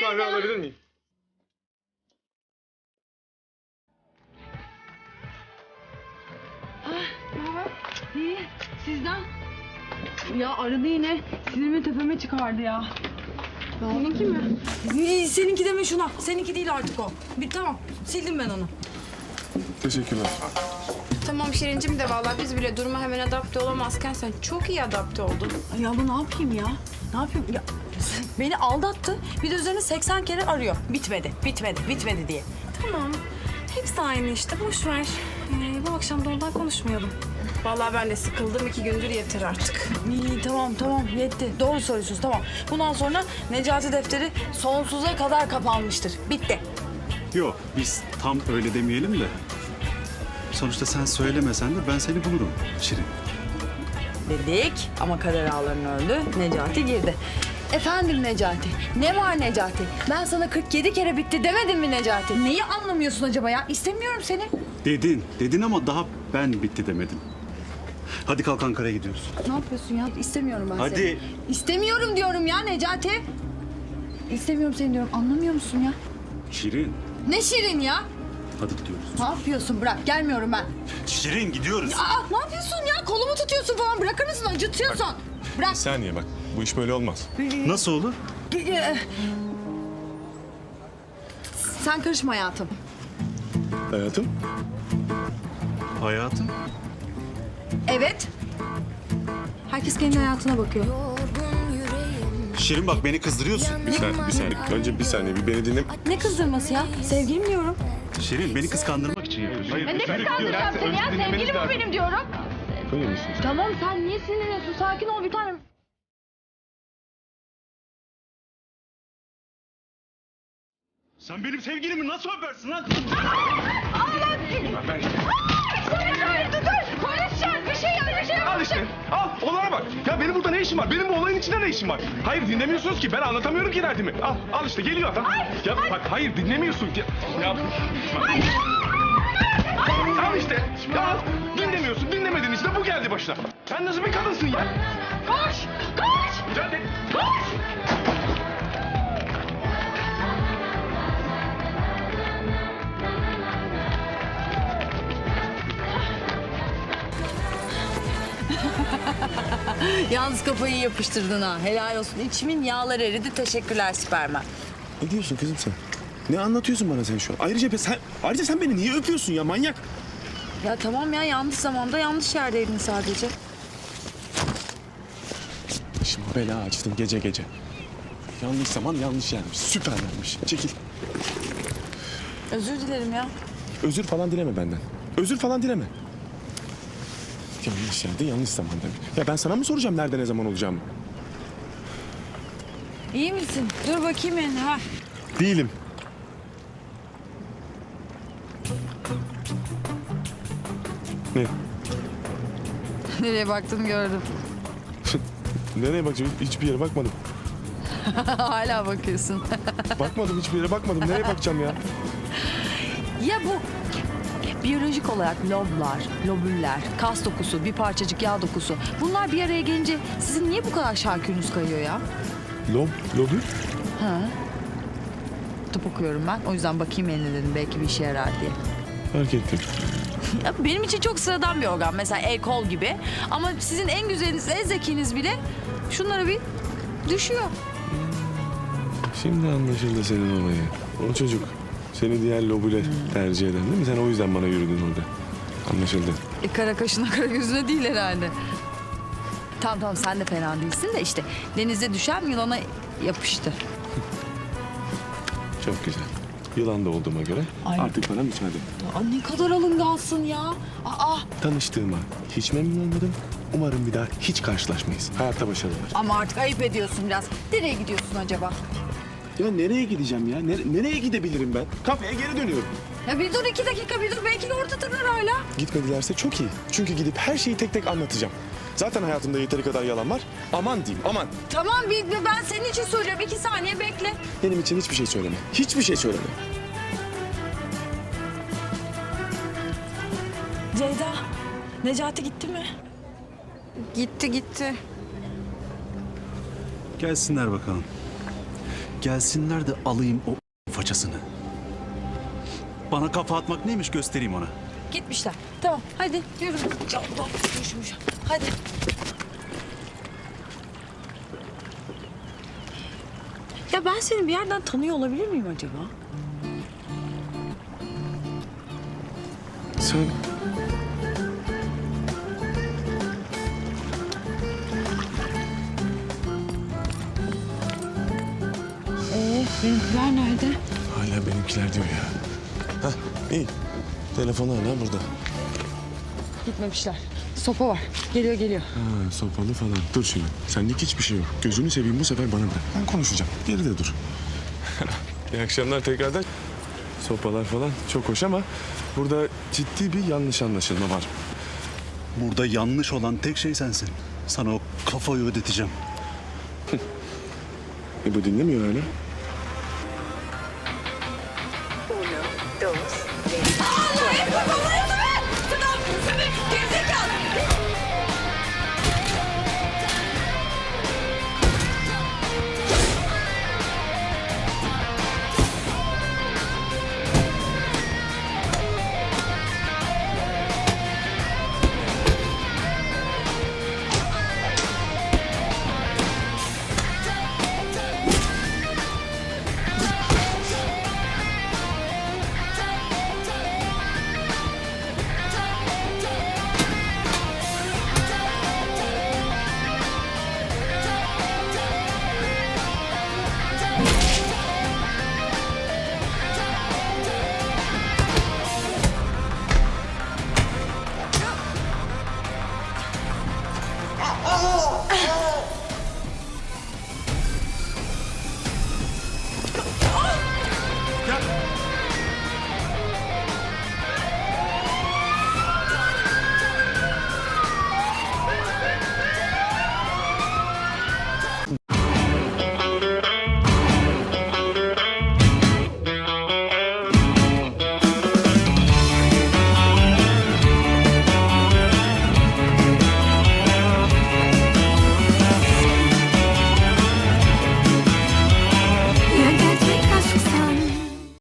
kahve alabilir miyim? İyi. Sizden? Ya aradı yine. Sinirimi tepeme çıkardı ya. Seninki mi? İyi, Seninki deme şuna. Seninki değil artık o. Bir tamam. Sildim ben onu. Teşekkürler. Tamam Şirincim de vallahi biz bile duruma hemen adapte olamazken sen çok iyi adapte oldun. Ay ya bu ne yapayım ya? Ne yapayım? Ya, beni aldattı. Bir de üzerine 80 kere arıyor. Bitmedi, bitmedi, bitmedi diye. Tamam. Hepsi aynı işte. Boş ver. Ee, bu akşam da ondan konuşmayalım. Vallahi ben de sıkıldım iki gündür yeter artık. İyi tamam tamam yetti. Doğru söylüyorsunuz tamam. Bundan sonra Necati defteri sonsuza kadar kapanmıştır. Bitti. Yok biz tam öyle demeyelim de. Sonuçta sen söylemesen de ben seni bulurum Şirin. Dedik ama kader ağlarının öldü. Necati girdi. Efendim Necati. Ne var Necati? Ben sana 47 kere bitti demedim mi Necati? Neyi anlamıyorsun acaba ya? İstemiyorum seni. Dedin, dedin ama daha ben bitti demedim. Hadi kalk Ankara'ya gidiyoruz. Ne yapıyorsun ya? İstemiyorum ben Hadi. seni. İstemiyorum diyorum ya Necati. İstemiyorum seni diyorum. Anlamıyor musun ya? Şirin, Ne şirin ya? hadi gidiyoruz. Ne yapıyorsun? Bırak. Gelmiyorum ben. Şirin gidiyoruz. Aa ne yapıyorsun ya? Kolumu tutuyorsun falan. Bırakır mısın? Acıtıyorsun. Bırak. Bir saniye bak. Bu iş böyle olmaz. Nasıl olur? Ee, Sen karışma hayatım. Hayatım. Hayatım. Evet. Herkes kendi hayatına bakıyor. Şirin bak beni kızdırıyorsun. Bir saniye, bir saniye. Önce bir saniye. Bir beni dinle. Ne kızdırması ya? Sevgilim diyorum. Şirin beni kıskandırmak için yapıyorsun. Hayır, Ne kıskandıracağım seni ya? Sevgilim o benim diyorum. Koyuyor musun? Tamam sen niye sinirleniyorsun? Sakin ol bir tanem. Sen benim sevgilimi nasıl öpersin lan? Polis çağır. Bir şey yap. Bir şey Al işte. Al. Olana bak. Ya benim burada ne işim var? Benim bu olayın içinde ne işim var? Hayır dinlemiyorsunuz ki. Ben anlatamıyorum ki derdimi. Al. Al işte geliyor adam. Ya bak hayır dinlemiyorsun ki. Ya. Al işte. Ya al. Dinlemiyorsun. Dinlemedin işte. Bu geldi başına. Sen nasıl bir kadınsın ya? Koş. Koş. De- Koş. Yalnız kafayı yapıştırdın ha. Helal olsun. İçimin yağları eridi. Teşekkürler Süpermen. Ne diyorsun kızım sen? Ne anlatıyorsun bana sen şu an? Ayrıca be- sen ayrıca sen beni niye öpüyorsun ya manyak? Ya tamam ya yanlış zamanda yanlış yerdeydin sadece. Şimdi bela açtın gece gece. Yanlış zaman yanlış yermiş. Süper vermiş. Çekil. Özür dilerim ya. Özür falan dileme benden. Özür falan dileme. Yanlış yerde yanlış zamanda. Ya ben sana mı soracağım nerede ne zaman olacağımı? İyi misin? Dur bakayım eline ha. Değilim. Ne? Nereye baktım gördüm. Nereye bakacağım? Hiçbir yere bakmadım. Hala bakıyorsun. Bakmadım hiçbir yere bakmadım. Nereye bakacağım ya? ya bu biyolojik olarak loblar, lobüller, kas dokusu, bir parçacık yağ dokusu. Bunlar bir araya gelince sizin niye bu kadar şarkünüz kayıyor ya? Lob, lobü. Ha? Tıp okuyorum ben. O yüzden bakayım eline dedim. Belki bir işe yarar diye. Fark ettim. Ya benim için çok sıradan bir organ. Mesela el kol gibi. Ama sizin en güzeliniz, en zekiniz bile şunlara bir düşüyor. Şimdi anlaşıldı senin olayı. O çocuk seni diğer lobüle tercih eden değil mi? Sen o yüzden bana yürüdün orada. Anlaşıldı. E, kara kaşına kara gözüne değil herhalde. Tamam tamam sen de fena değilsin de işte denize düşen yılana yapıştı. Çok güzel. Yılan da olduğuma göre Ay. artık bana müsaade. Aa, ne kadar alıngansın ya. Aa, Tanıştığıma hiç memnun olmadım. Umarım bir daha hiç karşılaşmayız. Hayatta başarılar. ama artık ayıp ediyorsun biraz. Nereye gidiyorsun acaba? Ya nereye gideceğim ya? Nere- nereye gidebilirim ben? Kafeye geri dönüyorum. Ya bir dur iki dakika bir dur belki de oradadırlar hala. Gitmedilerse çok iyi. Çünkü gidip her şeyi tek tek anlatacağım. Zaten hayatımda yeteri kadar yalan var. Aman diyeyim aman. Tamam bir, bir- ben senin için söylüyorum. iki saniye bekle. Benim için hiçbir şey söyleme. Hiçbir şey söyleme. Ceyda, Necati gitti mi? Gitti gitti. Gelsinler bakalım. gelsinler de alayım o façasını. Bana kafa atmak neymiş göstereyim ona. Gitmişler. Tamam hadi yürü. Allah, üşümüş. Hadi. Ya ben seni bir yerden tanıyor olabilir miyim acaba? Sen Ee, benimkiler nerede? hala benimkiler diyor ya. Hah iyi. Telefonu hala burada. Gitmemişler. Sopa var. Geliyor geliyor. Ha, sopalı falan. Dur şimdi. Senlik hiçbir şey yok. Gözünü seveyim bu sefer bana bırak. Ben konuşacağım. Geride dur. İyi akşamlar tekrardan. Sopalar falan çok hoş ama burada ciddi bir yanlış anlaşılma var. Burada yanlış olan tek şey sensin. Sana o kafayı ödeteceğim. E bu dinlemiyor hala. Yep.